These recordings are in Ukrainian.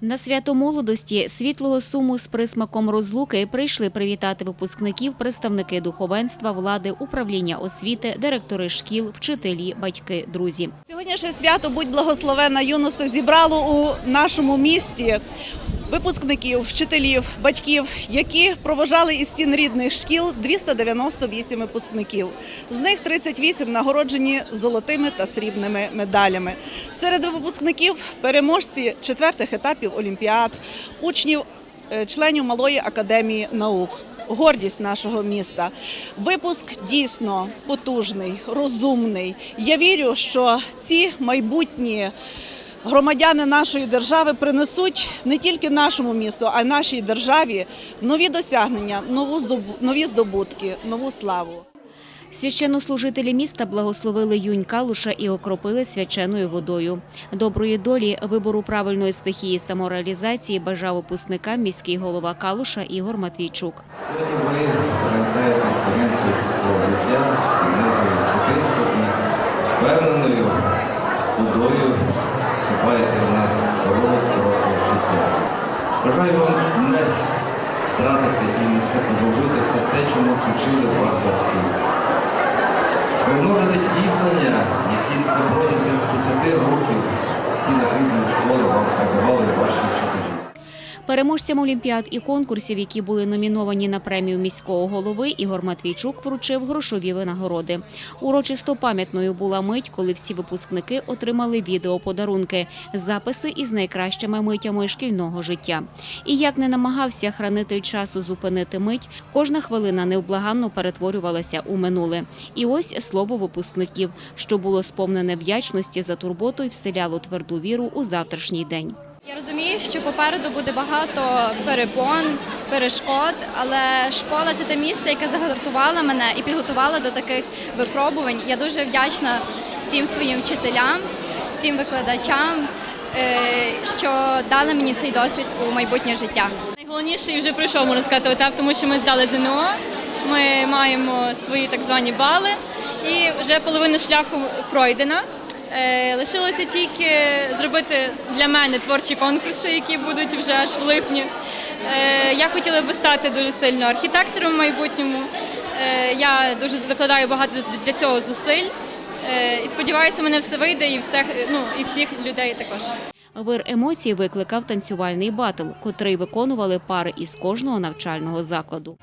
На свято молодості світлого суму з присмаком розлуки прийшли привітати випускників представники духовенства, влади, управління освіти, директори шкіл, вчителі, батьки, друзі. Сьогоднішнє свято «Будь благословена юності» зібрало у нашому місті випускників, вчителів, батьків, які проважали із стін рідних шкіл 298 випускників. З них 38 нагороджені золотими та срібними медалями. Серед випускників переможці четвертих етапів олімпіад, учнів, е, членів Малої академії наук. Гордість нашого міста. Випуск дійсно потужний, розумний. Я вірю, що ці майбутні громадяни нашої держави принесуть не тільки нашому місту, а й нашій державі нові досягнення, нові здобутки, нову славу. Священнослужителі міста благословили юнь Калуша і окропили свяченою водою. Доброї долі вибору правильної стихії самореалізації бажав випускникам міський голова Калуша Ігор Матвійчук. Сьогодні ви повертаєте сторінку свого життя, дитинства впевненою ходою вступаєте на дорогу дорослого життя. Бажаю вам не втратити і не зробити все те, чому вчили вас батьки. Примножити ті знання, які на протязі 10 років в стінах рідної школи вам передавали ваші вчителі. Переможцям олімпіад і конкурсів, які були номіновані на премію міського голови, Ігор Матвійчук вручив грошові винагороди. Урочисто пам'ятною була мить, коли всі випускники отримали відеоподарунки, записи із найкращими митями шкільного життя. І як не намагався хранитель часу зупинити мить, кожна хвилина невблаганно перетворювалася у минуле. І ось слово випускників, що було сповнене вдячності за турботу і вселяло тверду віру у завтрашній день. Я розумію, що попереду буде багато перепон, перешкод, але школа це те місце, яке загартувало мене і підготувало до таких випробувань. Я дуже вдячна всім своїм вчителям, всім викладачам, е, що дали мені цей досвід у майбутнє життя. Найголовніший вже пройшов, можна сказати, етап, тому що ми здали ЗНО, ми маємо свої так звані бали, і вже половина шляху пройдена. Е, Лишилося тільки зробити для мене творчі конкурси, які будуть вже аж в липні. Е, Я хотіла би стати дуже сильно архітектором в майбутньому. Е, Я дуже докладаю багато для цього зусиль. І сподіваюся, у мене все вийде і всіх, ну, і всіх людей також. Вир емоцій викликав танцювальний батл, котрий виконували пари із кожного навчального закладу.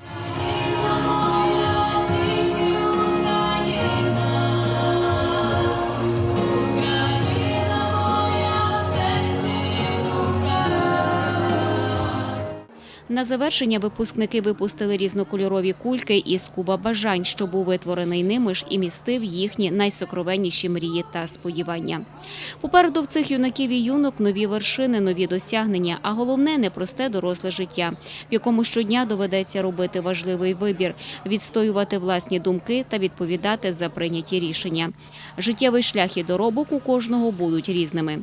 На завершення випускники випустили різнокольорові кульки із куба бажань, що був витворений ними ж і містив їхні найсокровенніші мрії та сподівання. Попереду в цих юнаків і юнок нові вершини, нові досягнення, а головне непросте доросле життя, в якому щодня доведеться робити важливий вибір, відстоювати власні думки та відповідати за прийняті рішення. Життєвий шлях і доробок у кожного будуть різними.